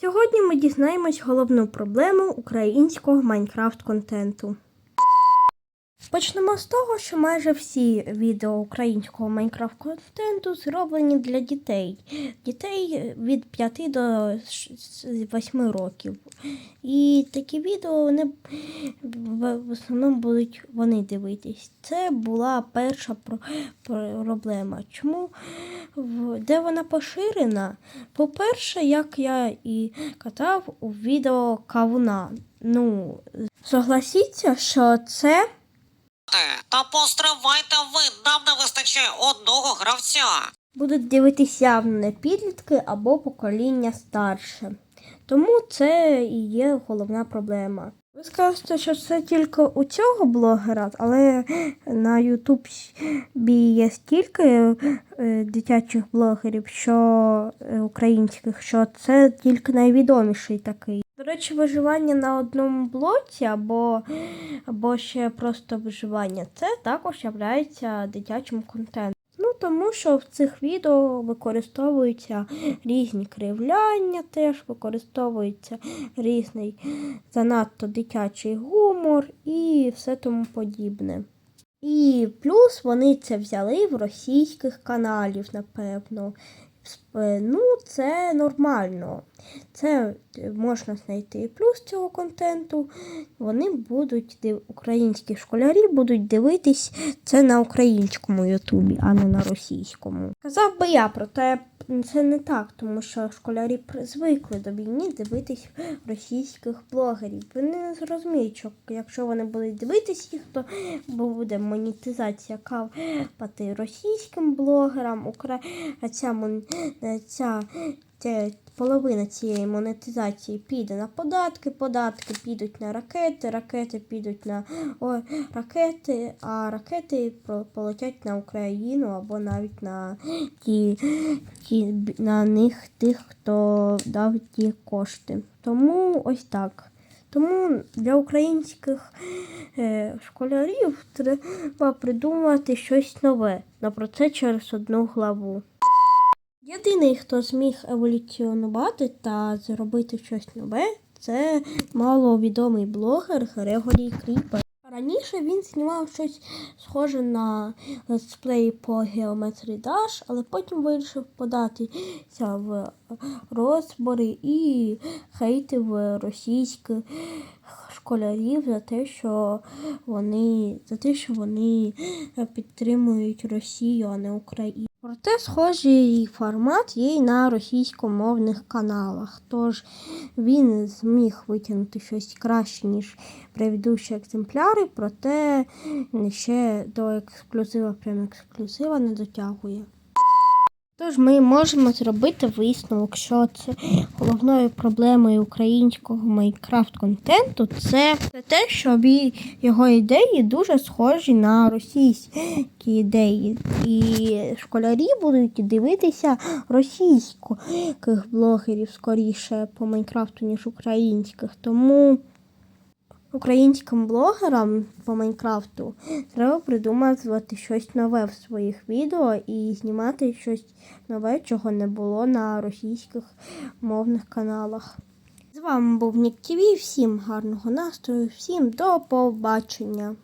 Сьогодні ми дізнаємось головну проблему українського Майнкрафт контенту. Почнемо з того, що майже всі відео українського Майнкрафт контенту зроблені для дітей. Дітей від 5 до 8 років. І такі відео вони в основному будуть вони дивитись. Це була перша про- про- проблема. Чому де вона поширена? По-перше, як я і казав у відео кавуна. Ну, согласіться, що це Та постривайте ви, нам не вистачає одного гравця. будуть дивитися явно не підлітки або покоління старше. Тому це і є головна проблема. Ви скажете, що це тільки у цього блогера, але на YouTube є стільки е, дитячих блогерів, що е, українських, що це тільки найвідоміший такий. До речі, виживання на одному блоці або, або ще просто виживання це також являється дитячим контентом. Тому що в цих відео використовуються різні кривляння, теж використовується різний занадто дитячий гумор і все тому подібне. І плюс вони це взяли в російських каналів, напевно. Ну, це нормально. Це е, можна знайти плюс цього контенту. Вони будуть українські школярі будуть дивитись це на українському Ютубі, а не на російському. Казав би я, проте це не так, тому що школярі звикли до війни дивитись російських блогерів. Вони не зрозуміють, що якщо вони будуть дивитись їх, то буде монетизація капати російським блогерам, Укра... ця, ця половина цієї монетизації піде на податки, податки підуть на ракети, ракети підуть на о, ракети, а ракети полетять на Україну або навіть на ті, ті на них тих, хто дав ті кошти. Тому ось так. Тому для українських е, школярів треба придумати щось нове. Но про це через одну главу. Єдиний, хто зміг еволюціонувати та зробити щось нове, це маловідомий блогер Грегорій Кріпер. Раніше він знімав щось схоже на летсплей по Geometry Dash, але потім вирішив податися в розбори і хейтив російських школярів за те, що вони за те, що вони підтримують Росію, а не Україну. Проте схожий формат є й на російськомовних каналах. Тож він зміг витягнути щось краще, ніж предыдущі екземпляри, проте ще до ексклюзива, прям ексклюзива не дотягує. Тож ми можемо зробити висновок, що це головною проблемою українського Майнкрафт контенту це те, що його ідеї дуже схожі на російські ідеї. І школярі будуть дивитися російських блогерів скоріше по Майнкрафту, ніж українських. Тому українським блогерам по Майнкрафту треба придумувати щось нове в своїх відео і знімати щось нове, чого не було на російських мовних каналах. З вами був Нік ТВ. Всім гарного настрою, всім до побачення.